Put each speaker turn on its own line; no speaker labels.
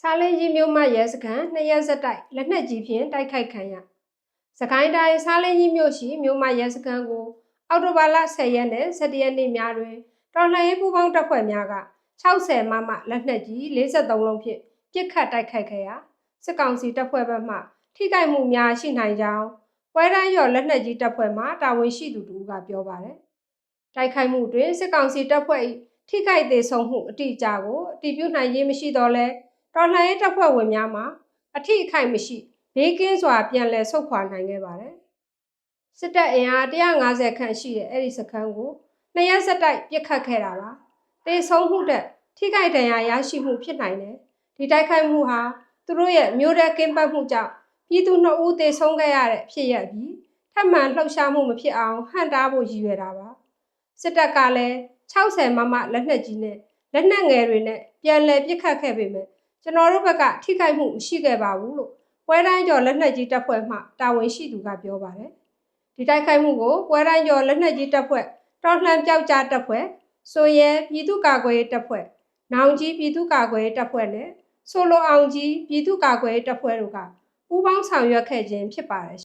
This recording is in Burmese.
စားလင်းကြီးမြို့မှရဲစခန်းနှစ်ရက်ဆက်တိုက်လက်နက်ကြီးဖြင့်တိုက်ခိုက်ခံရစကိုင်းတိုင်းစားလင်းကြီးမြို့ရှိမြို့မှရဲစခန်းကိုအောက်တိုဘာလ10ရက်နဲ့17ရက်နေ့များတွင်တော်လှန်ရေးပူးပေါင်းတပ်ဖွဲ့များက60မမလက်နက်ကြီး53လုံးဖြင့်ပစ်ခတ်တိုက်ခိုက်ခဲ့ရာစစ်ကောင်စီတပ်ဖွဲ့ဘက်မှထိခိုက်မှုများရှိနိုင်ကြောင်းပွဲတိုင်းရော်လက်နက်ကြီးတပ်ဖွဲ့မှတာဝန်ရှိသူတို့ကပြောပါတယ်တိုက်ခိုက်မှုတွင်စစ်ကောင်စီတပ်ဖွဲ့၏ထိခိုက်သေးဆုံးမှုအတိအကျကိုအတည်ပြုနိုင်ခြင်းမရှိတော့လဲ တော်လှန်ရေးတပ်ဖွဲ့ဝင်များမှာအထိအခိုက်မရှိဘေးကင်းစွာပြန်လည်ဆုတ်ခွာနိုင်ခဲ့ပါတယ်။စစ်တပ်အင်အား150ခန့်ရှိတဲ့အဲ့ဒီစခန်းကိုနှစ်ရက်ဆက်တိုက်ပစ်ခတ်ခဲ့တာပါ။တေဆုံးမှုတဲ့ထိခိုက်ဒဏ်ရာရရှိမှုဖြစ်နိုင်တယ်။ဒီတိုက်ခိုက်မှုဟာသူတို့ရဲ့မျိုးရဲကင်းပတ်မှုကြောင့်ပြည်သူနှစ်ဦးတေဆုံးခဲ့ရတဲ့ဖြစ်ရပ်ပြီးထပ်မံလှုပ်ရှားမှုမဖြစ်အောင်ဟန့်တားဖို့ရည်ရွယ်တာပါ။စစ်တပ်ကလည်း60မမလက်နက်ကြီးနဲ့လက်နက်ငယ်တွေနဲ့ပြန်လည်ပစ်ခတ်ခဲ့ပေမဲ့ ကျွန်တော်တို့ဘက်ကထိခိုက်မှုမရှိခဲ့ပါဘူးလို့ပွဲတိုင်းကျော်လက်နက်ကြီးတပ်ဖွဲ့မှတာဝန်ရှိသူကပြောပါတယ်။ဒီတိုက်ခိုက်မှုကိုပွဲတိုင်းကျော်လက်နက်ကြီးတပ်ဖွဲ့တော်လှန်ပြောက်ကြားတပ်ဖွဲ့ဆိုရဲပြည်သူ့ကာကွယ်ရေးတပ်ဖွဲ့နောင်ကြီးပြည်သူ့ကာကွယ်ရေးတပ်ဖွဲ့နဲ့ဆိုလိုအောင်ကြီးပြည်သူ့ကာကွယ်ရေးတပ်ဖွဲ့တို့ကပူးပေါင်းဆောင်ရွက်ခဲ့ခြင်းဖြစ်ပါတယ်